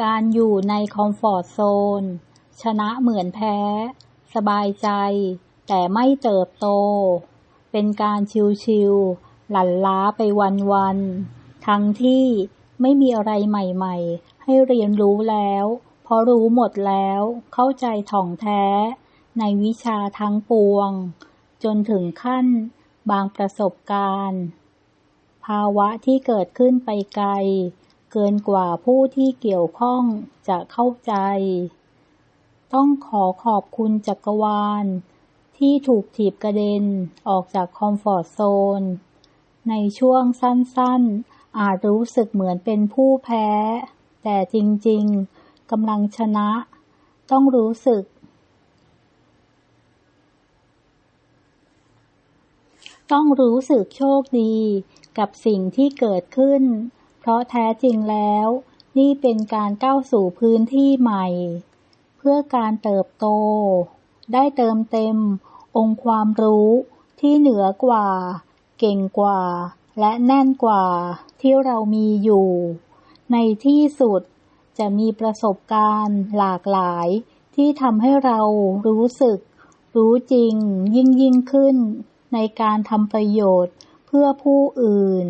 การอยู่ในคอมฟอร์ตโซน ชนะเหมือนแพ้ สบายใจ แต่ไม่เติบโต เป็นการชิวๆหลั่นล้าไปวันๆทั้งที่ไม่มีอะไรใหม่ๆ ให้เรียนรู้แล้ว เพราะรู้หมดแล้ว เข้าใจถ่องแท้ ในวิชาทั้งปวง จนถึงขั้นบางประสบการณ์ ภาวะที่เกิดขึ้นไปไกล เกินกว่าผู้ที่เกี่ยวข้องจะเข้าใจ ต้องขอขอบคุณจักรวาล ที่ถูกถีบกระเด็นออกจากคอมฟอร์ตโซน ในช่วงสั้นๆ อาจรู้สึกเหมือนเป็นผู้แพ้ แต่จริงๆกำลังชนะ ต้องรู้สึก ต้องรู้สึกโชคดีกับสิ่งที่เกิดขึ้น เพราะแท้จริงแล้ว นี่เป็นการก้าวสู่พื้นที่ใหม่ เพื่อการเติบโต ได้เติมเต็ม องค์ความรู้ที่เหนือกว่า เก่งกว่า และแน่นกว่าที่เรามีอยู่ ในที่สุดจะมีประสบการณ์หลากหลาย ที่ทำให้เรารู้สึก รู้จริงยิ่งยิ่งขึ้น ในการทำประโยชน์เพื่อผู้อื่น